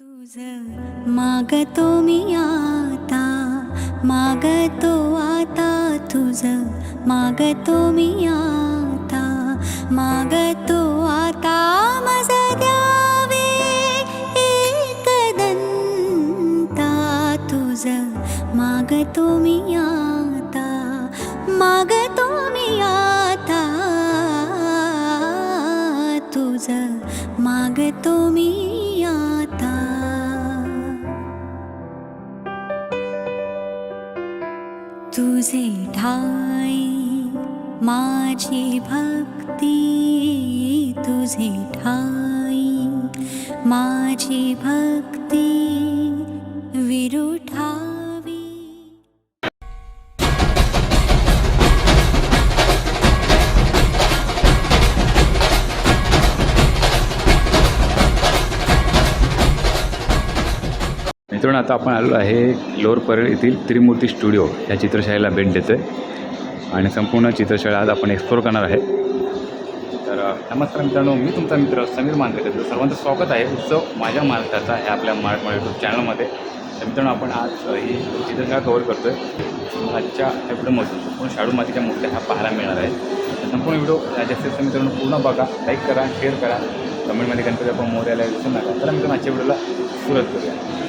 तुझ मागतो मी आता मागतो आता तुझ मागतो मी आता मागतो आता मज द्यावे एकदंता तुझ मागतो मी तुझे ठाई माझी भक्ती तुझे ठाई माझी भक्ती. मित्रांनो आता आपण आलो आहे लोअर परेड येथील त्रिमूर्ती स्टुडिओ या चित्रशाळेला भेट देतो आहे आणि संपूर्ण चित्रशाळा आज आपण एक्सप्लोर करणार आहे. तर नमस्कार मित्रांनो मी तुमचा मित्र समीर मानकर सर्वांचं स्वागत आहे उत्सव माझ्या महाराष्ट्राचा ह्या आपल्या मराठमोळ्या यूट्यूब चॅनलमध्ये तर मित्रांनो आपण आज ही चित्रशाळा कवर करतो आहे आजच्या या व्हिडिओमधून संपूर्ण शाडू मातीच्या मूर्त्या ह्या पाहायला मिळणार आहे. संपूर्ण व्हिडिओ जास्तीत जास्त मित्रांनो पूर्ण बघा लाईक करा शेअर करा. कमेंटमध्ये गणपती आपण मोर यायला विसरू नका. तर मित्रांनो आजच्या व्हिडिओला सुरुवात करूया.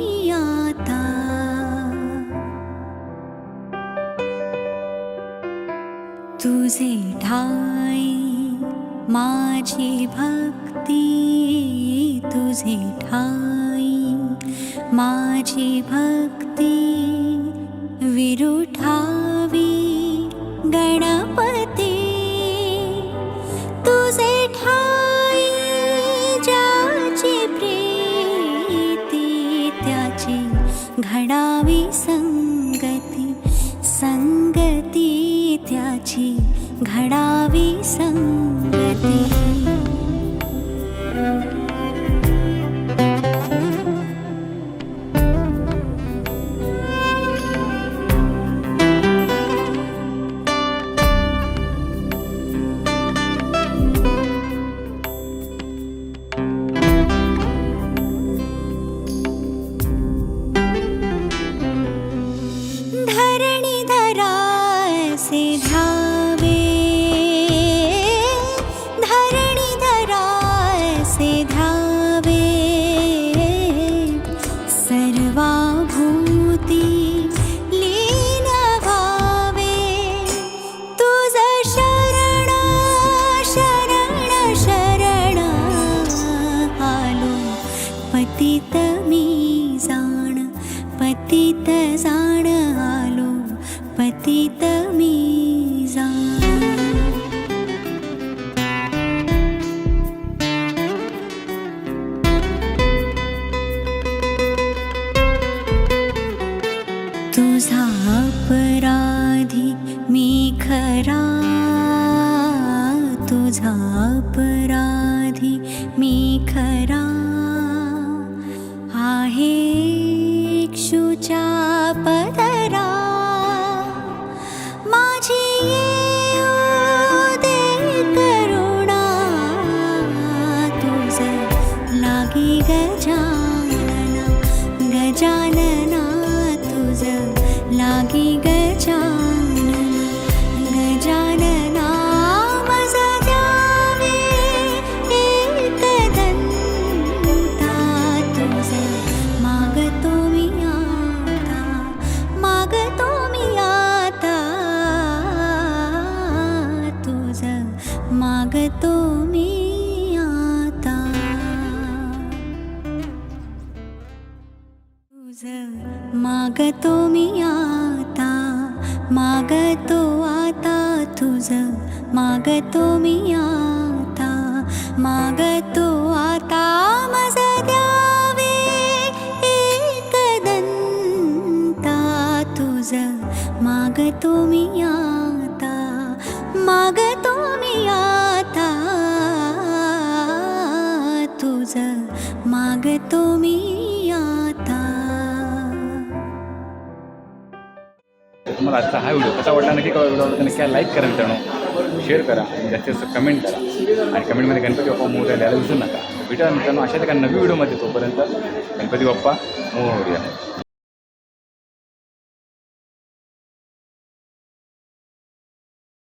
तुझे ठाई माझी भक्ती तुझे ठाई माझी भक्ती विरुठा घडावी संगती. पतित जाण आलो पतित मी जाण. तुझा अपराधी मी खरा तुझा अपराधी मी खरा. आहे इक्षुच्या जागी गजान गजानना मजा जावे एक दंता तुझे मागतो मी आता मागतो मी आता तुझं मागतो मी आता। तुझं मागतो मी आता तुझ मागतो मी आता मागतो आता मज द्यावे एकदंता तुझ मागतो मी आता मागतो मी आता तुझ मागतो मी तुम्हाला आजचा हा व्हिडिओ कसा वाटला नक्की कळवा व्हिडिओ आवडला नक्की लाईक करा मित्रांनो? शेअर करा आणि जास्तीत जास्त कमेंट करा. आणि कमेंटमध्ये गणपती बाप्पा मोर्या द्यायला विसरू नका. भेटा मित्रांनो अशा एका नवी व्हिडिओमध्ये तोपर्यंत गणपती बाप्पा मोर्या.